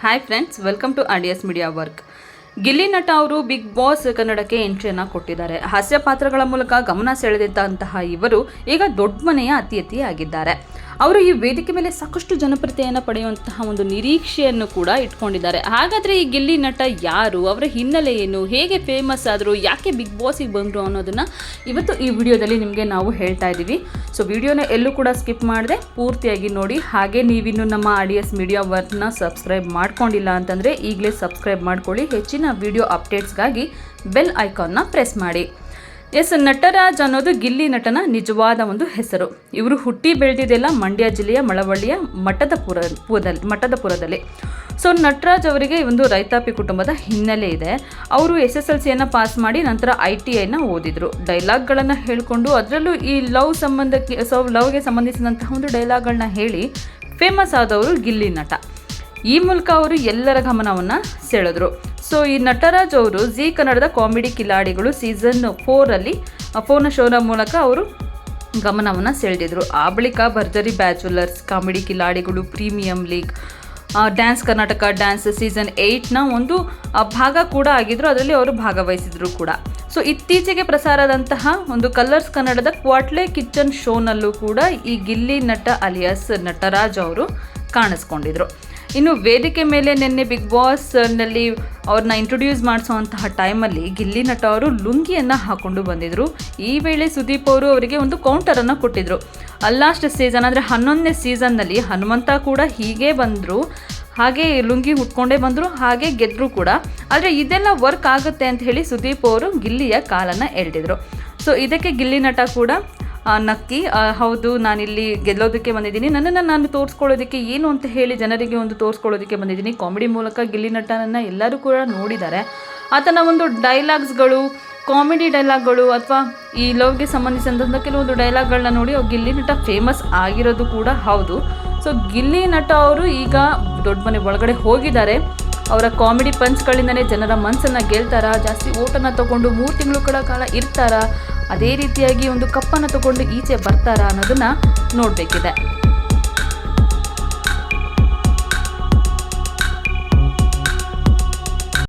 Hi friends welcome to ಆಡಿಯಸ್ media work Gilli ನಟ ಅವರು ಬಿಗ್ ಬಾಸ್ ಕನ್ನಡಕ್ಕೆ ಎಂಟ್ರಿಯನ್ನು ಕೊಟ್ಟಿದ್ದಾರೆ. ಹಾಸ್ಯ ಪಾತ್ರಗಳ ಮೂಲಕ ಗಮನ ಸೆಳೆದಿದ್ದಂತಹ ಇವರು ಈಗ ದೊಡ್ಡ ಮನೆಯ ಅತಿಥಿಯಾಗಿದ್ದಾರೆ. ಅವರು ಈ ವೇದಿಕೆ ಮೇಲೆ ಸಾಕಷ್ಟು ಜನಪ್ರಿಯತೆಯನ್ನು ಪಡೆಯುವಂತಹ ಒಂದು ನಿರೀಕ್ಷೆಯನ್ನು ಕೂಡ ಇಟ್ಕೊಂಡಿದ್ದಾರೆ. ಹಾಗಾದರೆ ಈ ಗಿಲ್ಲಿ ನಟ ಯಾರು? ಅವರ ಹಿನ್ನೆಲೆ ಏನು? ಹೇಗೆ ಫೇಮಸ್ ಆದರು? ಯಾಕೆ ಬಿಗ್ ಬಾಸಿಗೆ ಬಂದರು ಅನ್ನೋದನ್ನು ಇವತ್ತು ಈ ವಿಡಿಯೋದಲ್ಲಿ ನಿಮಗೆ ನಾವು ಹೇಳ್ತಾ ಇದ್ದೀವಿ. ಸೊ ವಿಡಿಯೋನ ಎಲ್ಲೂ ಕೂಡ ಸ್ಕಿಪ್ ಮಾಡದೆ ಪೂರ್ತಿಯಾಗಿ ನೋಡಿ. ಹಾಗೆ ನೀವಿನ್ನು ನಮ್ಮ ಆಡಿಯಸ್ ಮೀಡಿಯಾ ವರ್ಕ್ನ ಸಬ್ಸ್ಕ್ರೈಬ್ ಮಾಡ್ಕೊಂಡಿಲ್ಲ ಅಂತಂದರೆ ಈಗಲೇ ಸಬ್ಸ್ಕ್ರೈಬ್ ಮಾಡ್ಕೊಳ್ಳಿ. ಹೆಚ್ಚಿನ ವಿಡಿಯೋ ಅಪ್ಡೇಟ್ಸ್ಗಾಗಿ ಬೆಲ್ ಐಕಾನ್ನ ಪ್ರೆಸ್ ಮಾಡಿ. ಎಸ್, ನಟರಾಜ್ ಅನ್ನೋದು ಗಿಲ್ಲಿ ನಟನ ನಿಜವಾದ ಒಂದು ಹೆಸರು. ಇವರು ಹುಟ್ಟಿ ಬೆಳೆದಿದ್ದೆಲ್ಲ ಮಂಡ್ಯ ಜಿಲ್ಲೆಯ ಮಳವಳ್ಳಿಯ ಮಠದಪುರ ಪುರದಲ್ಲಿ. ಮಠದಪುರದಲ್ಲಿ ಸೊ, ನಟರಾಜ್ ಅವರಿಗೆ ಒಂದು ರೈತಾಪಿ ಕುಟುಂಬದ ಹಿನ್ನೆಲೆ ಇದೆ. ಅವರು ಎಸ್ ಎಸ್ ಎಲ್ ಸಿಯನ್ನು ಪಾಸ್ ಮಾಡಿ ನಂತರ ಐ ಟಿ ಐನ ಓದಿದ್ರು. ಡೈಲಾಗ್ಗಳನ್ನು ಹೇಳಿಕೊಂಡು ಅದರಲ್ಲೂ ಈ ಲವ್ ಸಂಬಂಧಕ್ಕೆ, ಸೊ, ಲವ್ಗೆ ಸಂಬಂಧಿಸಿದಂತಹ ಒಂದು ಡೈಲಾಗ್ಗಳನ್ನ ಹೇಳಿ, ಫೇಮಸ್ ಆದವರು ಗಿಲ್ಲಿ ನಟ. ಈ ಮೂಲಕ ಅವರು ಎಲ್ಲರ ಗಮನವನ್ನು ಸೆಳೆದ್ರು. ಸೊ ಈ ನಟರಾಜ್ ಅವರು ಜಿ ಕನ್ನಡದ ಕಾಮಿಡಿ ಕಿಲಾಡಿಗಳು ಸೀಸನ್ ಫೋರಲ್ಲಿ ಫೋನ ಶೋನ ಮೂಲಕ ಅವರು ಗಮನವನ್ನು ಸೆಳೆದಿದ್ರು. ಆ ಬಳಿಕ Bharjari bachelors, comedy Khiladigalu, premium league dance Karnataka dance season ಏಯ್ಟ್ನ ಒಂದು ಭಾಗ ಕೂಡ ಆಗಿದ್ರು. ಅದರಲ್ಲಿ ಅವರು ಭಾಗವಹಿಸಿದ್ರು ಕೂಡ. ಸೊ ಇತ್ತೀಚೆಗೆ ಪ್ರಸಾರದಂತಹ ಒಂದು ಕಲರ್ಸ್ ಕನ್ನಡದ ಕ್ವಾಟ್ಲೆ ಕಿಚನ್ ಶೋನಲ್ಲೂ ಕೂಡ ಈ ಗಿಲ್ಲಿ ನಟ ಅಲಿಯಾಸ್ ನಟರಾಜ್ ಅವರು ಕಾಣಿಸ್ಕೊಂಡಿದ್ರು. ಇನ್ನು ವೇದಿಕೆ ಮೇಲೆ ನಿನ್ನೆ ಬಿಗ್ ಬಾಸ್ನಲ್ಲಿ ಅವ್ರನ್ನ ಇಂಟ್ರೊಡ್ಯೂಸ್ ಮಾಡಿಸುವಂತಹ ಟೈಮಲ್ಲಿ ಗಿಲ್ಲಿ ನಟ ಅವರು ಲುಂಗಿಯನ್ನು ಹಾಕೊಂಡು ಬಂದಿದ್ರು. ಈ ವೇಳೆ ಸುದೀಪ್ ಅವರು ಅವರಿಗೆ ಒಂದು ಕೌಂಟರನ್ನು ಕೊಟ್ಟಿದ್ರು. ಲಾಸ್ಟ್ ಸೀಸನ್ ಅಂದರೆ ಹನ್ನೊಂದನೇ ಸೀಸನ್ನಲ್ಲಿ ಹನುಮಂತ ಕೂಡ ಹೀಗೆ ಬಂದರು. ಹಾಗೆ ಲುಂಗಿ ಉಟ್ಕೊಂಡೇ ಬಂದರು, ಹಾಗೆ ಗೆದ್ದರು ಕೂಡ. ಆದರೆ ಇದೆಲ್ಲ ವರ್ಕ್ ಆಗುತ್ತೆ ಅಂತ ಹೇಳಿ ಸುದೀಪ್ ಅವರು ಗಿಲ್ಲಿಯ ಕಾಲನ್ನು ಎಳೆದಿದ್ರು ಸೊ ಇದಕ್ಕೆ ಗಿಲ್ಲಿ ನಟ ಕೂಡ ನಕ್ಕಿ ಹೌದು ಹೌದು, ನಾನಿಲ್ಲಿ ಗೆಲ್ಲೋದಕ್ಕೆ ಬಂದಿದ್ದೀನಿ. ನನ್ನನ್ನು ನಾನು ತೋರಿಸ್ಕೊಳ್ಳೋದಕ್ಕೆ ಏನು ಅಂತ ಹೇಳಿ ಜನರಿಗೆ ಒಂದು ತೋರಿಸ್ಕೊಳ್ಳೋದಕ್ಕೆ ಬಂದಿದ್ದೀನಿ. ಕಾಮಿಡಿ ಮೂಲಕ ಗಿಲ್ಲಿ ನಟನನ್ನು ಎಲ್ಲರೂ ಕೂಡ ನೋಡಿದ್ದಾರೆ. ಆತನ ಒಂದು ಡೈಲಾಗ್ಸ್ಗಳು, ಕಾಮಿಡಿ ಡೈಲಾಗ್ಗಳು ಅಥವಾ ಈ ಲವ್ಗೆ ಸಂಬಂಧಿಸಿದಂಥ ಕೆಲವೊಂದು ಡೈಲಾಗ್ಗಳನ್ನ ನೋಡಿ ಅವ್ರು ಗಿಲ್ಲಿ ನಟ ಫೇಮಸ್ ಆಗಿರೋದು ಕೂಡ ಹೌದು. ಸೊ, ಗಿಲ್ಲಿ ನಟ ಅವರು ಈಗ ದೊಡ್ಡ ಮನೆ ಒಳಗಡೆ ಹೋಗಿದ್ದಾರೆ. ಅವರ ಕಾಮಿಡಿ ಪಂಚ್ಗಳಿಂದನೇ ಜನರ ಮನಸ್ಸನ್ನು ಗೆಲ್ತಾರ, ಜಾಸ್ತಿ ಓಟನ್ನು ತಗೊಂಡು ಮೂರು ತಿಂಗಳ ಕಾಲ ಇರ್ತಾರ ಅದೇ ರೀತಿಯಾಗಿ ಒಂದು ಕಪ್ಪನ್ನು ತಗೊಂಡು ಈಚೆ ಬರ್ತಾರಾ ಅನ್ನೋದನ್ನ ನೋಡಬೇಕಿದೆ.